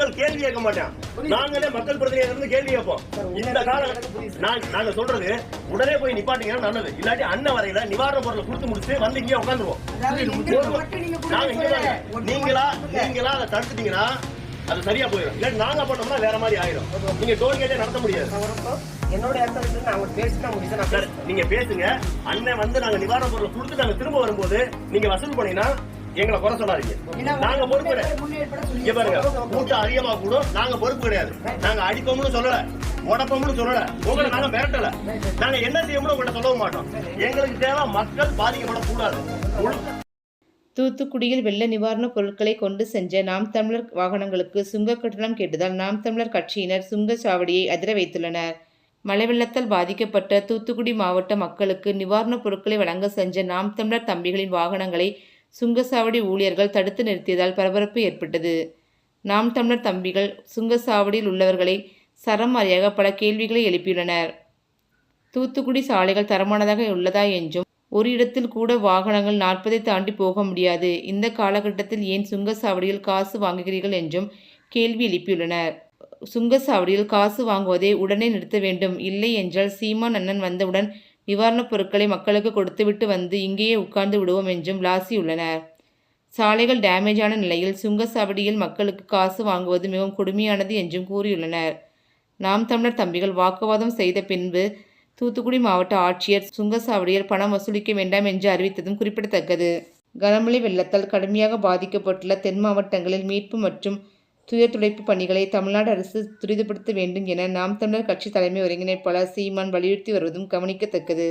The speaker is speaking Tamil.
மக்கள் கேள்வி கேட்க மாட்டான். நாங்களே மக்கள் பிரதிநிதிகள் இருந்து கேள்வி கேட்போம். இந்த கால நான் நாங்க சொல்றது உடனே போய் நிப்பாட்டிங்கன்னா நல்லது. இல்லாட்டி அண்ணன் வரையில நிவாரண பொருளை கொடுத்து முடிச்சுட்டு வந்து இங்கே உட்காந்துருவோம். நாங்க. நீங்களா நீங்களா அதை தடுத்துட்டீங்கன்னா அது சரியா போயிடும். இல்லாட்டி நாங்க பண்ணோம்னா வேற மாதிரி ஆயிடும். நீங்க டோல்கேட்டே நடத்த முடியாது. என்னோட இடத்துல அவங்க பேசினா சார் நீங்க பேசுங்க. அண்ணன் வந்து நாங்க நிவாரண பொருளை கொடுத்து நாங்க திரும்ப வரும்போது நீங்க வசூல் பண்ணீங்கன்னா எங்களை குறை சொல்லாதீங்க. நாங்க பொறுப்பு கிடையாது. இங்க பாருங்க கூட்டம் அதிகமா கூடும் நாங்க பொறுப்பு கிடையாது. நாங்க அடிப்போம்னு சொல்லல உடப்போம்னு சொல்லல உங்களை நாங்க மிரட்டல. நாங்க என்ன செய்யணும்னு உங்களை சொல்லவும் மாட்டோம். எங்களுக்கு தேவை மக்கள் பாதிக்கப்படக்கூடாது. தூத்துக்குடியில் வெள்ள நிவாரணப் பொருட்களை கொண்டு சென்ற நாம் தமிழர் வாகனங்களுக்கு சுங்க கட்டணம் கேட்டதால் நாம் தமிழர் கட்சியினர் சுங்கச்சாவடியை அதிர வைத்துள்ளனர். மழை வெள்ளத்தால் பாதிக்கப்பட்ட தூத்துக்குடி மாவட்ட மக்களுக்கு நிவாரணப் பொருட்களை வழங்க சென்ற நாம் தமிழர் தம்பிகளின் வாகனங்களை சுங்கசாவடி ஊழியர்கள் தடுத்து நிறுத்தியதால் பரபரப்பு ஏற்பட்டது. நாம் தமிழர் தம்பிகள் சுங்கச்சாவடியில் உள்ளவர்களை சரமாரியாக பல கேள்விகளை எழுப்பியுள்ளனர். தூத்துக்குடி சாலைகள் தரமானதாக உள்ளதா என்றும் ஒரு இடத்தில் கூட வாகனங்கள் நாற்பதை தாண்டி போக முடியாது. இந்த காலகட்டத்தில் ஏன் சுங்கச்சாவடியில் காசு வாங்குகிறீர்கள் என்றும் கேள்வி எழுப்பியுள்ளனர். சுங்கச்சாவடியில் காசு வாங்குவதை உடனே நிறுத்த வேண்டும். இல்லை என்றால் சீமான் அண்ணன் வந்தவுடன் நிவாரணப் பொருட்களை மக்களுக்கு கொடுத்துவிட்டு வந்து இங்கேயே உட்கார்ந்து விடுவோம் என்றும் லாசியுள்ளனர் சாலைகள் டேமேஜான நிலையில் சுங்கச்சாவடியில் மக்களுக்கு காசு வாங்குவது மிகவும் கொடுமையானது என்றும் கூறியுள்ளனர். நாம் தமிழர் தம்பிகள் வாக்குவாதம் செய்த பின்பு தூத்துக்குடி மாவட்ட ஆட்சியர் சுங்கச்சாவடியில் பணம் வசூலிக்க வேண்டாம் என்று அறிவித்ததும் குறிப்பிடத்தக்கது. கனமழை வெள்ளத்தால் கடுமையாக பாதிக்கப்பட்டுள்ள தென் மாவட்டங்களில் மீட்பு மற்றும் துயர் துடைப்பு பணிகளை தமிழ்நாடு அரசு துரிதப்படுத்த வேண்டும் என நாம் தமிழர் கட்சி தலைமை ஒருங்கிணைப்பாளர் சீமான் வலியுறுத்தி வருவதும் கவனிக்கத்தக்கது.